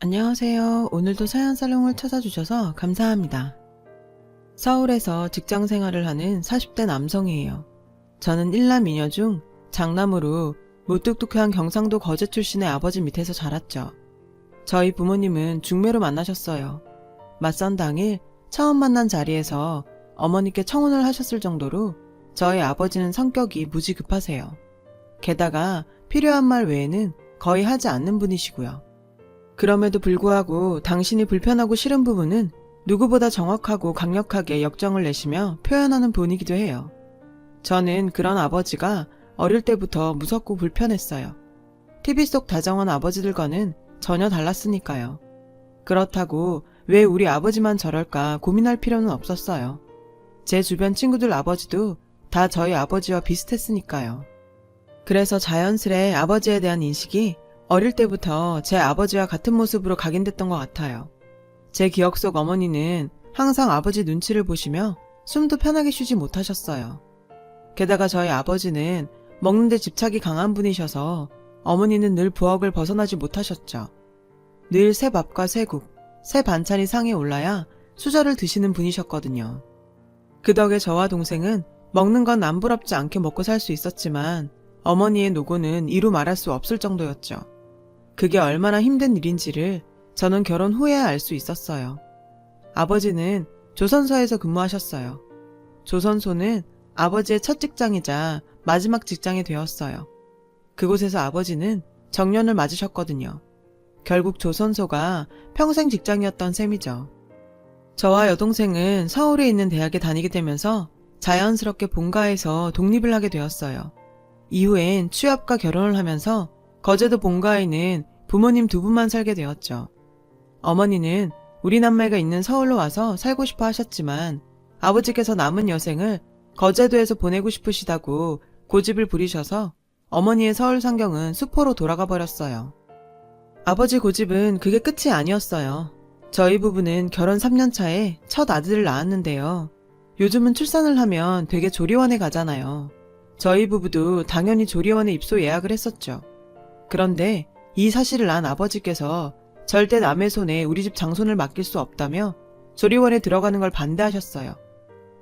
안녕하세요. 오늘도 사연 살롱을 찾아주셔서 감사합니다. 서울에서 직장 생활을 하는 40대 남성이에요. 저는 일남 미녀 중 장남으로 무뚝뚝한 경상도 거제 출신의 아버지 밑에서 자랐죠. 저희 부모님은 중매로 만나셨어요. 맞선 당일 처음 만난 자리에서 어머니께 청혼을 하셨을 정도로 저희 아버지는 성격이 무지 급하세요. 게다가 필요한 말 외에는 거의 하지 않는 분이시고요. 그럼에도 불구하고 당신이 불편하고 싫은 부분은 누구보다 정확하고 강력하게 역정을 내시며 표현하는 분이기도 해요. 저는 그런 아버지가 어릴 때부터 무섭고 불편했어요. TV 속 다정한 아버지들과는 전혀 달랐으니까요. 그렇다고 왜 우리 아버지만 저럴까 고민할 필요는 없었어요. 제 주변 친구들 아버지도 다 저희 아버지와 비슷했으니까요. 그래서 자연스레 아버지에 대한 인식이 어릴 때부터 제 아버지와 같은 모습으로 각인됐던 것 같아요. 제 기억 속 어머니는 항상 아버지 눈치를 보시며 숨도 편하게 쉬지 못하셨어요. 게다가 저희 아버지는 먹는데 집착이 강한 분이셔서 어머니는 늘 부엌을 벗어나지 못하셨죠. 늘 새 밥과 새 국, 새 반찬이 상에 올라야 수저를 드시는 분이셨거든요. 그 덕에 저와 동생은 먹는 건 남부럽지 않게 먹고 살 수 있었지만 어머니의 노고는 이루 말할 수 없을 정도였죠. 그게 얼마나 힘든 일인지를 저는 결혼 후에 알수 있었어요. 아버지는 조선소에서 근무하셨어요. 조선소는 아버지의 첫 직장이자 마지막 직장이 되었어요. 그곳에서 아버지는 정년을 맞으셨거든요. 결국 조선소가 평생 직장이었던 셈이죠. 저와 여동생은 서울에 있는 대학에 다니게 되면서 자연스럽게 본가에서 독립을 하게 되었어요. 이후엔 취업과 결혼을 하면서 거제도 본가에는 부모님 두 분만 살게 되었죠. 어머니는 우리 남매가 있는 서울로 와서 살고 싶어 하셨지만 아버지께서 남은 여생을 거제도에서 보내고 싶으시다고 고집을 부리셔서 어머니의 서울 상경은 수포로 돌아가 버렸어요. 아버지 고집은 그게 끝이 아니었어요. 저희 부부는 결혼 3년 차에 첫 아들을 낳았는데요. 요즘은 출산을 하면 되게 조리원에 가잖아요. 저희 부부도 당연히 조리원에 입소 예약을 했었죠. 그런데 이 사실을 안 아버지께서 절대 남의 손에 우리 집 장손을 맡길 수 없다며 조리원에 들어가는 걸 반대하셨어요.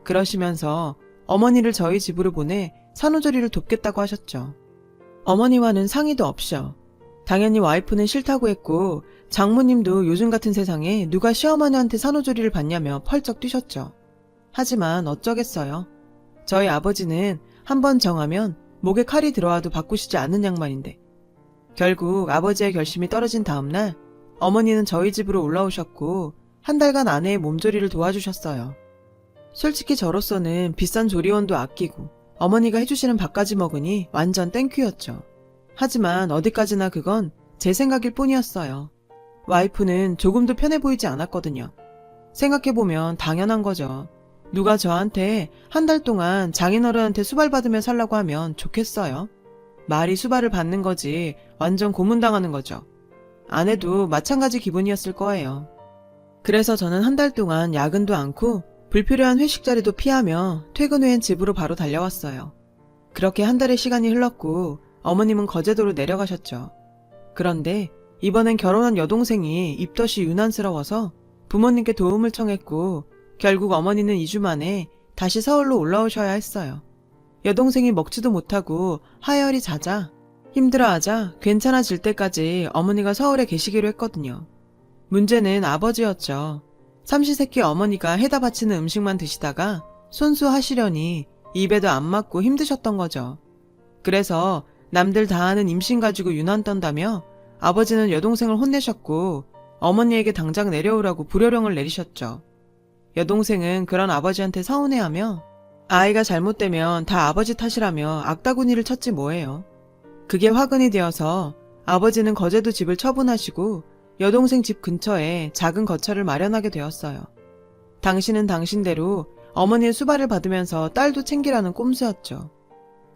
그러시면서 어머니를 저희 집으로 보내 산후조리를 돕겠다고 하셨죠. 어머니와는 상의도 없이요. 당연히 와이프는 싫다고 했고 장모님도 요즘 같은 세상에 누가 시어머니한테 산후조리를 받냐며 펄쩍 뛰셨죠. 하지만 어쩌겠어요. 저희 아버지는 한 번 정하면 목에 칼이 들어와도 바꾸시지 않는 양반인데 결국 아버지의 결심이 떨어진 다음날 어머니는 저희 집으로 올라오셨고 한 달간 아내의 몸조리를 도와주셨어요. 솔직히 저로서는 비싼 조리원도 아끼고 어머니가 해주시는 밥까지 먹으니 완전 땡큐였죠. 하지만 어디까지나 그건 제 생각일 뿐이었어요. 와이프는 조금도 편해 보이지 않았거든요. 생각해보면 당연한 거죠. 누가 저한테 한 달 동안 장인어른한테 수발받으며 살라고 하면 좋겠어요? 말이 수발을 받는 거지 완전 고문당하는 거죠. 아내도 마찬가지 기분이었을 거예요. 그래서 저는 한 달 동안 야근도 않고 불필요한 회식 자리도 피하며 퇴근 후엔 집으로 바로 달려왔어요. 그렇게 한 달의 시간이 흘렀고 어머님은 거제도로 내려가셨죠. 그런데 이번엔 결혼한 여동생이 입덧이 유난스러워서 부모님께 도움을 청했고 결국 어머니는 2주 만에 다시 서울로 올라오셔야 했어요. 여동생이 먹지도 못하고 하열이 자자 힘들어하자 괜찮아질 때까지 어머니가 서울에 계시기로 했거든요. 문제는 아버지였죠. 삼시세끼 어머니가 해다 바치는 음식만 드시다가 손수 하시려니 입에도 안 맞고 힘드셨던 거죠. 그래서 남들 다 하는 임신 가지고 유난 떤다며 아버지는 여동생을 혼내셨고 어머니에게 당장 내려오라고 불효령을 내리셨죠. 여동생은 그런 아버지한테 서운해하며 아이가 잘못되면 다 아버지 탓이라며 악다구니를 쳤지 뭐예요. 그게 화근이 되어서 아버지는 거제도 집을 처분하시고 여동생 집 근처에 작은 거처를 마련하게 되었어요. 당신은 당신대로 어머니의 수발을 받으면서 딸도 챙기라는 꼼수였죠.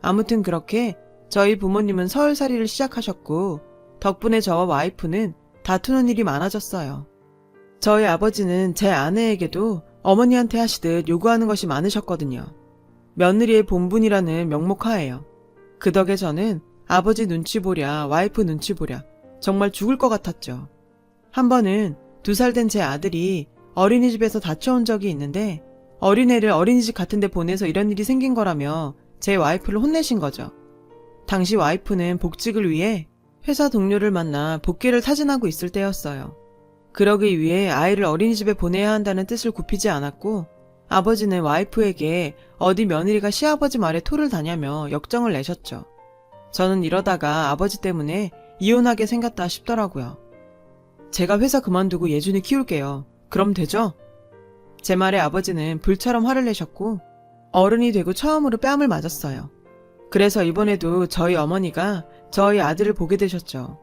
아무튼 그렇게 저희 부모님은 서울살이를 시작하셨고 덕분에 저와 와이프는 다투는 일이 많아졌어요. 저희 아버지는 제 아내에게도 어머니한테 하시듯 요구하는 것이 많으셨거든요. 며느리의 본분이라는 명목하에요. 그 덕에 저는 아버지 눈치 보랴 와이프 눈치 보랴 정말 죽을 것 같았죠. 한 번은 두 살 된 제 아들이 어린이집에서 다쳐온 적이 있는데 어린애를 어린이집 같은 데 보내서 이런 일이 생긴 거라며 제 와이프를 혼내신 거죠. 당시 와이프는 복직을 위해 회사 동료를 만나 복귀를 타진하고 있을 때였어요. 그러기 위해 아이를 어린이집에 보내야 한다는 뜻을 굽히지 않았고 아버지는 와이프에게 어디 며느리가 시아버지 말에 토를 다냐며 역정을 내셨죠. 저는 이러다가 아버지 때문에 이혼하게 생겼다 싶더라고요. 제가 회사 그만두고 예준이 키울게요. 그럼 되죠? 제 말에 아버지는 불처럼 화를 내셨고 어른이 되고 처음으로 뺨을 맞았어요. 그래서 이번에도 저희 어머니가 저희 아들을 보게 되셨죠.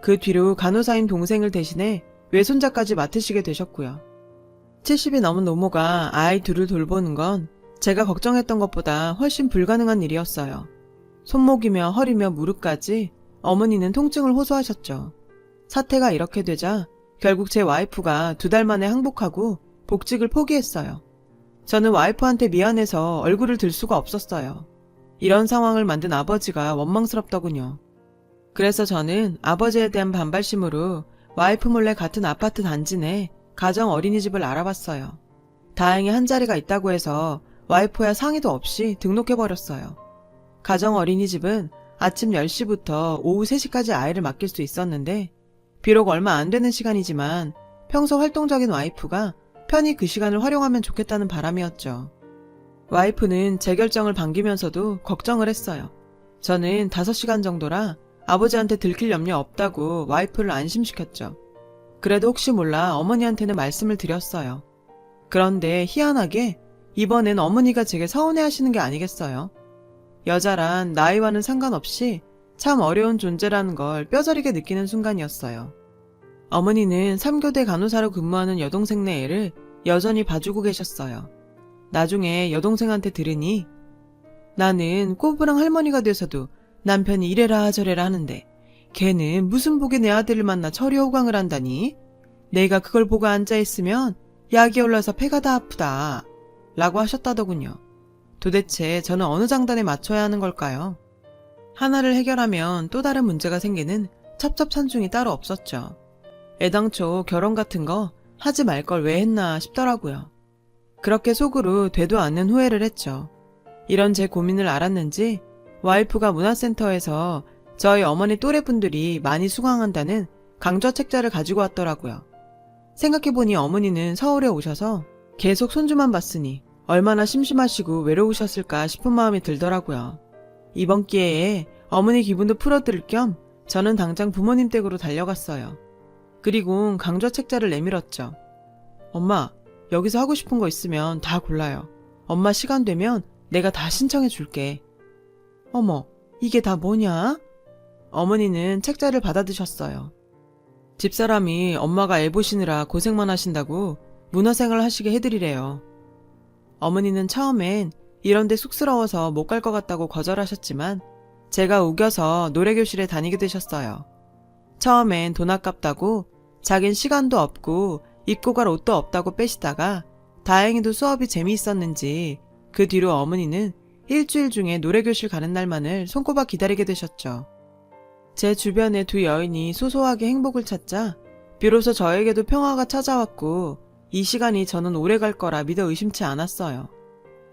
그 뒤로 간호사인 동생을 대신해 외손자까지 맡으시게 되셨고요. 70이 넘은 노모가 아이 둘을 돌보는 건 제가 걱정했던 것보다 훨씬 불가능한 일이었어요. 손목이며 허리며 무릎까지 어머니는 통증을 호소하셨죠. 사태가 이렇게 되자 결국 제 와이프가 두 달 만에 항복하고 복직을 포기했어요. 저는 와이프한테 미안해서 얼굴을 들 수가 없었어요. 이런 상황을 만든 아버지가 원망스럽더군요. 그래서 저는 아버지에 대한 반발심으로 와이프 몰래 같은 아파트 단지 내 가정 어린이집을 알아봤어요. 다행히 한 자리가 있다고 해서 와이프야 상의도 없이 등록해버렸어요. 가정 어린이집은 아침 10시부터 오후 3시까지 아이를 맡길 수 있었는데 비록 얼마 안 되는 시간이지만 평소 활동적인 와이프가 편히 그 시간을 활용하면 좋겠다는 바람이었죠. 와이프는 제 결정을 반기면서도 걱정을 했어요. 저는 5시간 정도라 아버지한테 들킬 염려 없다고 와이프를 안심시켰죠. 그래도 혹시 몰라 어머니한테는 말씀을 드렸어요. 그런데 희한하게 이번엔 어머니가 제게 서운해 하시는 게 아니겠어요? 여자란 나이와는 상관없이 참 어려운 존재라는 걸 뼈저리게 느끼는 순간이었어요. 어머니는 3교대 간호사로 근무하는 여동생 네 애를 여전히 봐주고 계셨어요. 나중에 여동생한테 들으니 나는 꼬부랑 할머니가 돼서도 남편이 이래라 저래라 하는데 걔는 무슨 복에 내 아들을 만나 처리 호강을 한다니? 내가 그걸 보고 앉아있으면 약이 올라서 폐가 다 아프다. 라고 하셨다더군요. 도대체 저는 어느 장단에 맞춰야 하는 걸까요? 하나를 해결하면 또 다른 문제가 생기는 첩첩산중이 따로 없었죠. 애당초 결혼 같은 거 하지 말 걸 왜 했나 싶더라고요. 그렇게 속으로 되도 않는 후회를 했죠. 이런 제 고민을 알았는지 와이프가 문화센터에서 저희 어머니 또래분들이 많이 수강한다는 강좌 책자를 가지고 왔더라고요. 생각해보니 어머니는 서울에 오셔서 계속 손주만 봤으니 얼마나 심심하시고 외로우셨을까 싶은 마음이 들더라고요. 이번 기회에 어머니 기분도 풀어드릴 겸 저는 당장 부모님 댁으로 달려갔어요. 그리고 강좌 책자를 내밀었죠. 엄마, 여기서 하고 싶은 거 있으면 다 골라요. 엄마 시간 되면 내가 다 신청해 줄게. 어머, 이게 다 뭐냐? 어머니는 책자를 받아드셨어요. 집사람이 엄마가 애 보시느라 고생만 하신다고 문화생활 하시게 해드리래요. 어머니는 처음엔 이런데 쑥스러워서 못 갈 것 같다고 거절하셨지만 제가 우겨서 노래교실에 다니게 되셨어요. 처음엔 돈 아깝다고 자긴 시간도 없고 입고 갈 옷도 없다고 빼시다가 다행히도 수업이 재미있었는지 그 뒤로 어머니는 일주일 중에 노래교실 가는 날만을 손꼽아 기다리게 되셨죠. 제 주변에 두 여인이 소소하게 행복을 찾자 비로소 저에게도 평화가 찾아왔고 이 시간이 저는 오래 갈 거라 믿어 의심치 않았어요.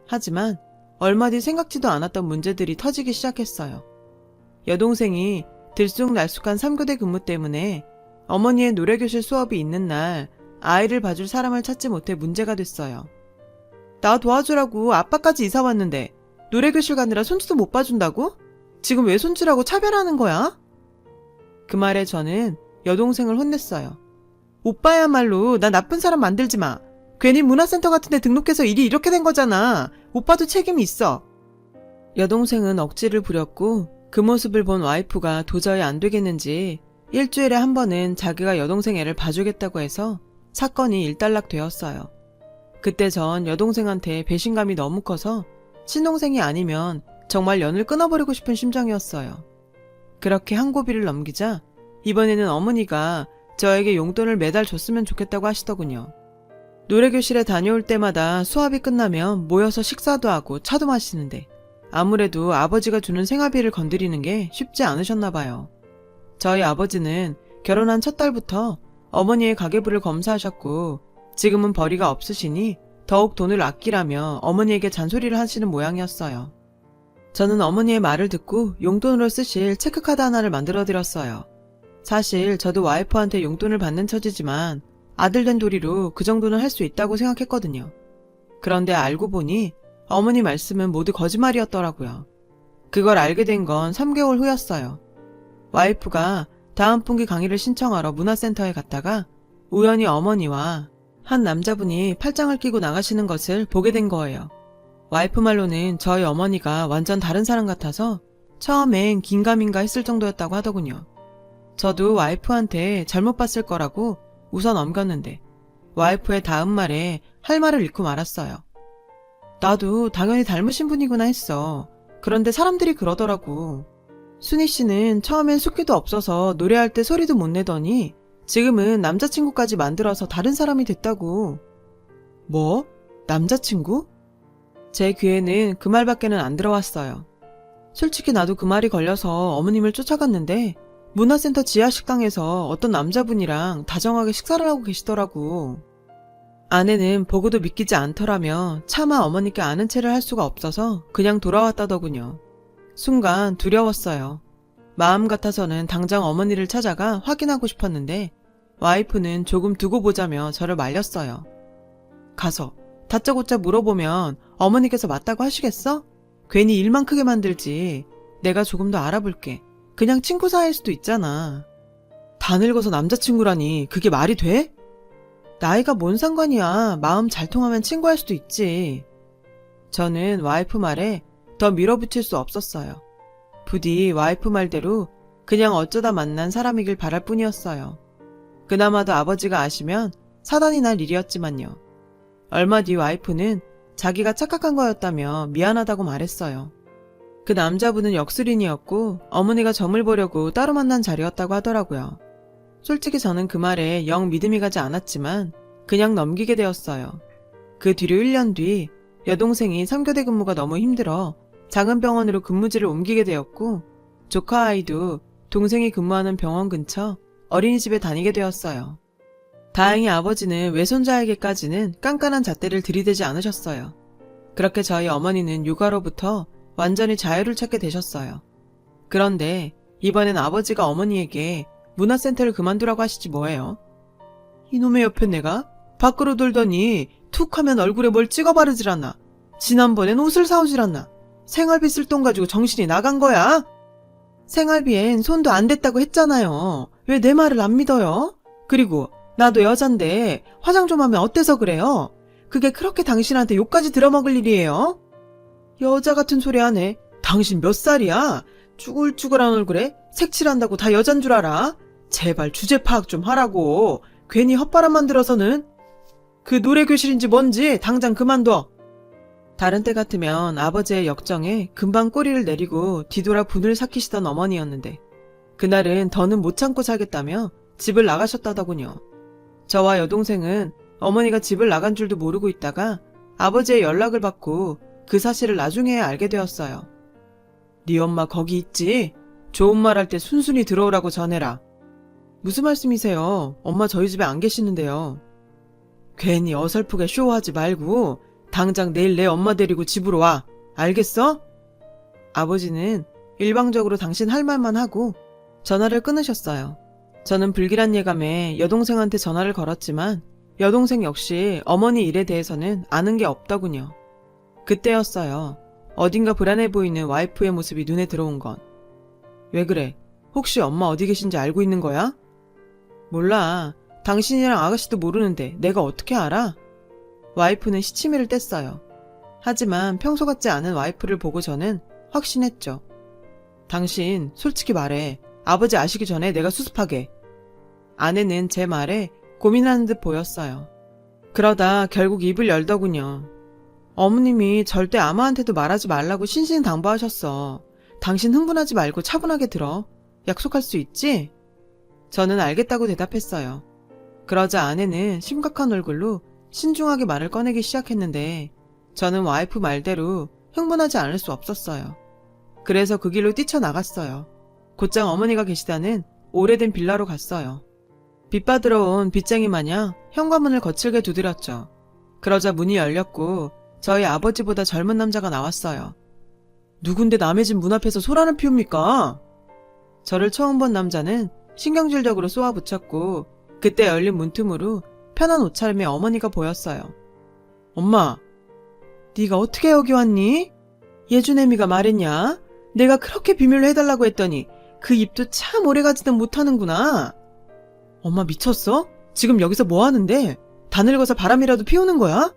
하지만 얼마 뒤 생각지도 않았던 문제들이 터지기 시작했어요. 여동생이 들쑥날쑥한 3교대 근무 때문에 어머니의 노래교실 수업이 있는 날 아이를 봐줄 사람을 찾지 못해 문제가 됐어요. 나 도와주라고 아빠까지 이사 왔는데 노래교실 가느라 손주도 못 봐준다고? 지금 왜 손주라고 차별하는 거야? 그 말에 저는 여동생을 혼냈어요. 오빠야말로 나 나쁜 사람 만들지 마. 괜히 문화센터 같은 데 등록해서 일이 이렇게 된 거잖아. 오빠도 책임이 있어. 여동생은 억지를 부렸고 그 모습을 본 와이프가 도저히 안 되겠는지 일주일에 한 번은 자기가 여동생 애를 봐주겠다고 해서 사건이 일단락 되었어요. 그때 전 여동생한테 배신감이 너무 커서 친동생이 아니면 정말 연을 끊어버리고 싶은 심정이었어요. 그렇게 한 고비를 넘기자 이번에는 어머니가 저에게 용돈을 매달 줬으면 좋겠다고 하시더군요. 노래교실에 다녀올 때마다 수업이 끝나면 모여서 식사도 하고 차도 마시는데 아무래도 아버지가 주는 생활비를 건드리는 게 쉽지 않으셨나 봐요. 저희 아버지는 결혼한 첫 달부터 어머니의 가계부를 검사하셨고 지금은 벌이가 없으시니 더욱 돈을 아끼라며 어머니에게 잔소리를 하시는 모양이었어요. 저는 어머니의 말을 듣고 용돈으로 쓰실 체크카드 하나를 만들어 드렸어요. 사실 저도 와이프한테 용돈을 받는 처지지만 아들 된 도리로 그 정도는 할 수 있다고 생각했거든요. 그런데 알고 보니 어머니 말씀은 모두 거짓말이었더라고요. 그걸 알게 된 건 3개월 후였어요. 와이프가 다음 분기 강의를 신청하러 문화센터에 갔다가 우연히 어머니와 한 남자분이 팔짱을 끼고 나가시는 것을 보게 된 거예요. 와이프 말로는 저희 어머니가 완전 다른 사람 같아서 처음엔 긴가민가 했을 정도였다고 하더군요. 저도 와이프한테 잘못 봤을 거라고 웃어 넘겼는데 와이프의 다음 말에 할 말을 잃고 말았어요. 나도 당연히 닮으신 분이구나 했어. 그런데 사람들이 그러더라고. 순희 씨는 처음엔 숫기도 없어서 노래할 때 소리도 못 내더니 지금은 남자친구까지 만들어서 다른 사람이 됐다고. 뭐? 남자친구? 제 귀에는 그 말밖에는 안 들어왔어요. 솔직히 나도 그 말이 걸려서 어머님을 쫓아갔는데 문화센터 지하 식당에서 어떤 남자분이랑 다정하게 식사를 하고 계시더라고. 아내는 보고도 믿기지 않더라며 차마 어머니께 아는 체를 할 수가 없어서 그냥 돌아왔다더군요. 순간 두려웠어요. 마음 같아서는 당장 어머니를 찾아가 확인하고 싶었는데 와이프는 조금 두고 보자며 저를 말렸어요. 가서 다짜고짜 물어보면 어머니께서 맞다고 하시겠어? 괜히 일만 크게 만들지. 내가 조금 더 알아볼게. 그냥 친구 사이일 수도 있잖아. 다 늙어서 남자친구라니 그게 말이 돼? 나이가 뭔 상관이야. 마음 잘 통하면 친구할 수도 있지. 저는 와이프 말에 더 밀어붙일 수 없었어요. 부디 와이프 말대로 그냥 어쩌다 만난 사람이길 바랄 뿐이었어요. 그나마도 아버지가 아시면 사단이 날 일이었지만요. 얼마 뒤 와이프는 자기가 착각한 거였다며 미안하다고 말했어요. 그 남자분은 역술인이었고 어머니가 점을 보려고 따로 만난 자리였다고 하더라고요. 솔직히 저는 그 말에 영 믿음이 가지 않았지만 그냥 넘기게 되었어요. 그 뒤로 1년 뒤 여동생이 3교대 근무가 너무 힘들어 작은 병원으로 근무지를 옮기게 되었고 조카 아이도 동생이 근무하는 병원 근처 어린이집에 다니게 되었어요. 다행히 아버지는 외손자에게까지는 깐깐한 잣대를 들이대지 않으셨어요. 그렇게 저희 어머니는 육아로부터 완전히 자유를 찾게 되셨어요. 그런데 이번엔 아버지가 어머니에게 문화센터를 그만두라고 하시지 뭐예요? 이놈의 옆에 내가 밖으로 돌더니 툭 하면 얼굴에 뭘 찍어 바르질 않나. 지난번엔 옷을 사오질 않나. 생활비 쓸 돈 가지고 정신이 나간 거야? 생활비엔 손도 안 댔다고 했잖아요. 왜 내 말을 안 믿어요? 그리고 나도 여잔데 화장 좀 하면 어때서 그래요? 그게 그렇게 당신한테 욕까지 들어먹을 일이에요? 여자 같은 소리 하네. 당신 몇 살이야? 쭈글쭈글한 얼굴에 색칠한다고 다 여잔 줄 알아? 제발 주제 파악 좀 하라고. 괜히 헛바람만 들어서는. 그 노래 교실인지 뭔지 당장 그만둬. 다른 때 같으면 아버지의 역정에 금방 꼬리를 내리고 뒤돌아 분을 삭히시던 어머니였는데 그날은 더는 못 참고 살겠다며 집을 나가셨다더군요. 저와 여동생은 어머니가 집을 나간 줄도 모르고 있다가 아버지의 연락을 받고 그 사실을 나중에야 알게 되었어요. 네 엄마 거기 있지? 좋은 말 할 때 순순히 들어오라고 전해라. 무슨 말씀이세요? 엄마 저희 집에 안 계시는데요. 괜히 어설프게 쇼하지 말고 당장 내일 내 엄마 데리고 집으로 와. 알겠어? 아버지는 일방적으로 당신 할 말만 하고 전화를 끊으셨어요. 저는 불길한 예감에 여동생한테 전화를 걸었지만 여동생 역시 어머니 일에 대해서는 아는 게 없더군요. 그때였어요. 어딘가 불안해 보이는 와이프의 모습이 눈에 들어온 건. 왜 그래? 혹시 엄마 어디 계신지 알고 있는 거야? 몰라. 당신이랑 아가씨도 모르는데 내가 어떻게 알아? 와이프는 시치미를 뗐어요. 하지만 평소 같지 않은 와이프를 보고 저는 확신했죠. 당신 솔직히 말해. 아버지 아시기 전에 내가 수습하게. 아내는 제 말에 고민하는 듯 보였어요. 그러다 결국 입을 열더군요. 어머님이 절대 아무한테도 말하지 말라고 신신당부하셨어. 당신 흥분하지 말고 차분하게 들어. 약속할 수 있지? 저는 알겠다고 대답했어요. 그러자 아내는 심각한 얼굴로 신중하게 말을 꺼내기 시작했는데 저는 와이프 말대로 흥분하지 않을 수 없었어요. 그래서 그 길로 뛰쳐나갔어요. 곧장 어머니가 계시다는 오래된 빌라로 갔어요. 빚받으러 온 빚쟁이 마냥 현관문을 거칠게 두드렸죠. 그러자 문이 열렸고 저희 아버지보다 젊은 남자가 나왔어요. 누군데 남의 집 문 앞에서 소란을 피웁니까? 저를 처음 본 남자는 신경질적으로 쏘아붙였고 그때 열린 문틈으로 편한 옷차림의 어머니가 보였어요. 엄마, 네가 어떻게 여기 왔니? 예준애미가 말했냐? 내가 그렇게 비밀로 해달라고 했더니 그 입도 참 오래가지도 못하는구나. 엄마 미쳤어? 지금 여기서 뭐 하는데? 다 늙어서 바람이라도 피우는 거야?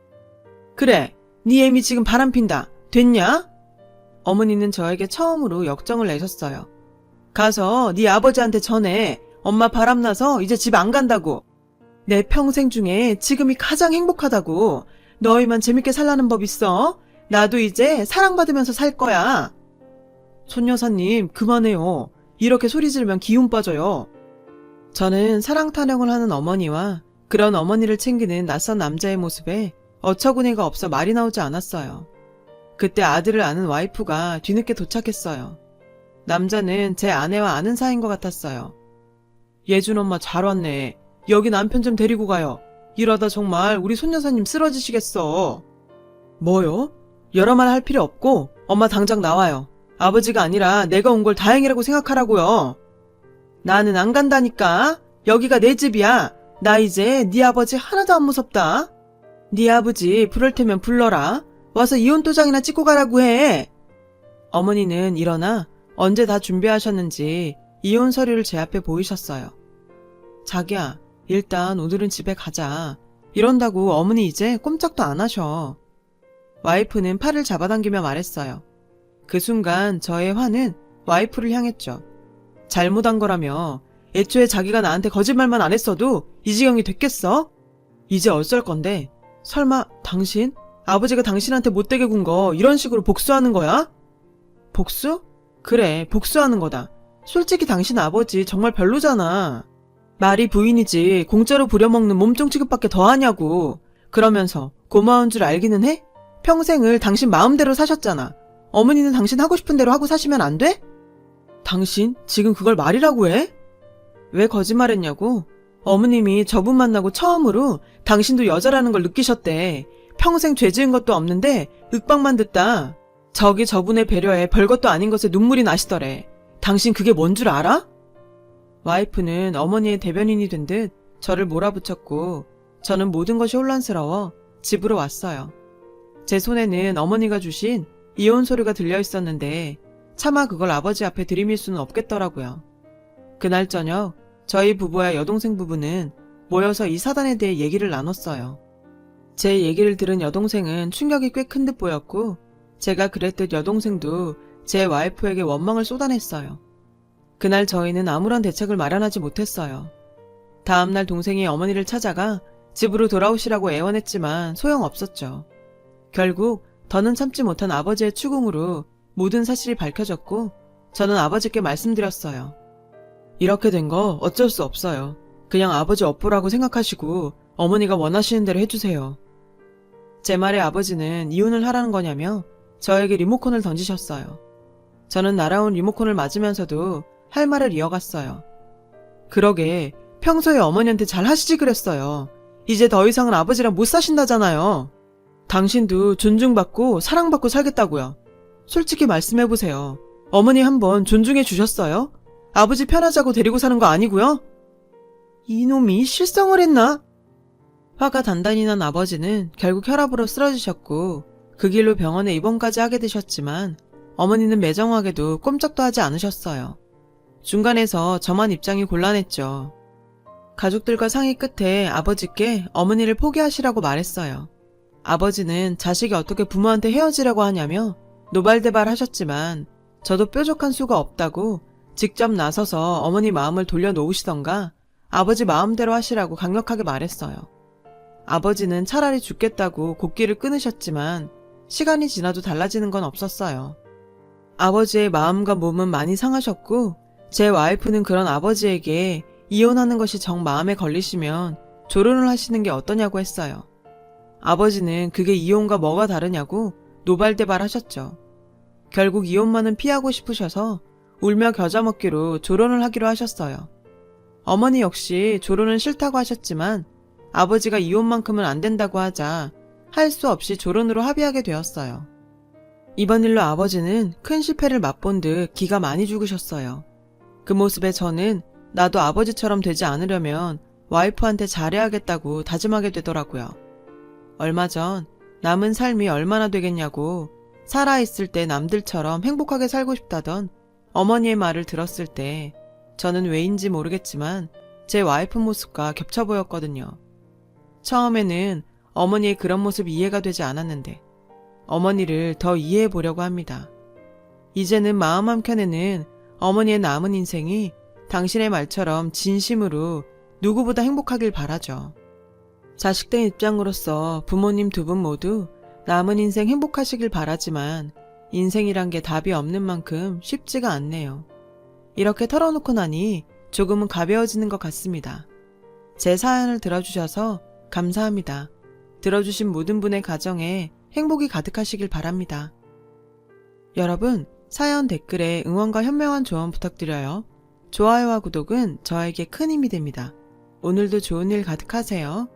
그래, 네 애미 지금 바람 핀다. 됐냐? 어머니는 저에게 처음으로 역정을 내셨어요. 가서 네 아버지한테 전해. 엄마 바람나서 이제 집 안 간다고. 내 평생 중에 지금이 가장 행복하다고. 너희만 재밌게 살라는 법 있어? 나도 이제 사랑받으면서 살 거야. 손 여사님, 그만해요. 이렇게 소리 지르면 기운 빠져요. 저는 사랑 타령을 하는 어머니와 그런 어머니를 챙기는 낯선 남자의 모습에 어처구니가 없어 말이 나오지 않았어요. 그때 아들을 아는 와이프가 뒤늦게 도착했어요. 남자는 제 아내와 아는 사이인 것 같았어요. 예준 엄마 잘 왔네. 여기 남편 좀 데리고 가요. 이러다 정말 우리 손여사님 쓰러지시겠어. 뭐요? 여러 말 할 필요 없고 엄마 당장 나와요. 아버지가 아니라 내가 온 걸 다행이라고 생각하라고요. 나는 안 간다니까. 여기가 내 집이야. 나 이제 네 아버지 하나도 안 무섭다. 네 아버지 부를 테면 불러라. 와서 이혼 도장이나 찍고 가라고 해. 어머니는 일어나 언제 다 준비하셨는지 이혼 서류를 제 앞에 보이셨어요. 자기야, 일단 오늘은 집에 가자. 이런다고 어머니 이제 꼼짝도 안 하셔. 와이프는 팔을 잡아당기며 말했어요. 그 순간 저의 화는 와이프를 향했죠. 잘못한 거라며 애초에 자기가 나한테 거짓말만 안 했어도 이 지경이 됐겠어? 이제 어쩔 건데 설마 당신? 아버지가 당신한테 못되게 군 거 이런 식으로 복수하는 거야? 복수? 그래 복수하는 거다. 솔직히 당신 아버지 정말 별로잖아. 말이 부인이지 공짜로 부려먹는 몸종 취급밖에 더 하냐고. 그러면서 고마운 줄 알기는 해? 평생을 당신 마음대로 사셨잖아. 어머니는 당신 하고 싶은 대로 하고 사시면 안 돼? 당신 지금 그걸 말이라고 해? 왜 거짓말했냐고? 어머님이 저분 만나고 처음으로 당신도 여자라는 걸 느끼셨대. 평생 죄 지은 것도 없는데 윽박만 듣다. 저기 저분의 배려에 별것도 아닌 것에 눈물이 나시더래. 당신 그게 뭔 줄 알아? 와이프는 어머니의 대변인이 된 듯 저를 몰아붙였고 저는 모든 것이 혼란스러워 집으로 왔어요. 제 손에는 어머니가 주신 이혼 서류가 들려 있었는데 차마 그걸 아버지 앞에 들이밀 수는 없겠더라고요. 그날 저녁 저희 부부와 여동생 부부는 모여서 이 사단에 대해 얘기를 나눴어요. 제 얘기를 들은 여동생은 충격이 꽤 큰 듯 보였고 제가 그랬듯 여동생도 제 와이프에게 원망을 쏟아냈어요. 그날 저희는 아무런 대책을 마련하지 못했어요. 다음날 동생이 어머니를 찾아가 집으로 돌아오시라고 애원했지만 소용없었죠. 결국 더는 참지 못한 아버지의 추궁으로 모든 사실이 밝혀졌고 저는 아버지께 말씀드렸어요. 이렇게 된 거 어쩔 수 없어요. 그냥 아버지 업보라고 생각하시고 어머니가 원하시는 대로 해주세요. 제 말에 아버지는 이혼을 하라는 거냐며 저에게 리모컨을 던지셨어요. 저는 날아온 리모컨을 맞으면서도 할 말을 이어갔어요. 그러게 평소에 어머니한테 잘 하시지 그랬어요. 이제 더 이상은 아버지랑 못 사신다잖아요. 당신도 존중받고 사랑받고 살겠다고요. 솔직히 말씀해보세요. 어머니 한번 존중해 주셨어요? 아버지 편하자고 데리고 사는 거 아니고요? 이놈이 실성을 했나? 화가 단단히 난 아버지는 결국 혈압으로 쓰러지셨고 그 길로 병원에 입원까지 하게 되셨지만 어머니는 매정하게도 꼼짝도 하지 않으셨어요. 중간에서 저만 입장이 곤란했죠. 가족들과 상의 끝에 아버지께 어머니를 포기하시라고 말했어요. 아버지는 자식이 어떻게 부모한테 헤어지라고 하냐며 노발대발 하셨지만 저도 뾰족한 수가 없다고 직접 나서서 어머니 마음을 돌려놓으시던가 아버지 마음대로 하시라고 강력하게 말했어요. 아버지는 차라리 죽겠다고 곡기를 끊으셨지만 시간이 지나도 달라지는 건 없었어요. 아버지의 마음과 몸은 많이 상하셨고 제 와이프는 그런 아버지에게 이혼하는 것이 정 마음에 걸리시면 조론을 하시는 게 어떠냐고 했어요. 아버지는 그게 이혼과 뭐가 다르냐고 노발대발 하셨죠. 결국 이혼만은 피하고 싶으셔서 울며 겨자 먹기로 조론을 하기로 하셨어요. 어머니 역시 조론은 싫다고 하셨지만 아버지가 이혼만큼은 안 된다고 하자 할 수 없이 조론으로 합의하게 되었어요. 이번 일로 아버지는 큰 실패를 맛본 듯 기가 많이 죽으셨어요. 그 모습에 저는 나도 아버지처럼 되지 않으려면 와이프한테 잘해야겠다고 다짐하게 되더라고요. 얼마 전 남은 삶이 얼마나 되겠냐고 살아있을 때 남들처럼 행복하게 살고 싶다던 어머니의 말을 들었을 때 저는 왜인지 모르겠지만 제 와이프 모습과 겹쳐 보였거든요. 처음에는 어머니의 그런 모습이 이해가 되지 않았는데 어머니를 더 이해해 보려고 합니다. 이제는 마음 한켠에는 어머니의 남은 인생이 당신의 말처럼 진심으로 누구보다 행복하길 바라죠. 자식된 입장으로서 부모님 두 분 모두 남은 인생 행복하시길 바라지만 인생이란 게 답이 없는 만큼 쉽지가 않네요. 이렇게 털어놓고 나니 조금은 가벼워지는 것 같습니다. 제 사연을 들어주셔서 감사합니다. 들어주신 모든 분의 가정에 행복이 가득하시길 바랍니다. 여러분, 사연 댓글에 응원과 현명한 조언 부탁드려요. 좋아요와 구독은 저에게 큰 힘이 됩니다. 오늘도 좋은 일 가득하세요.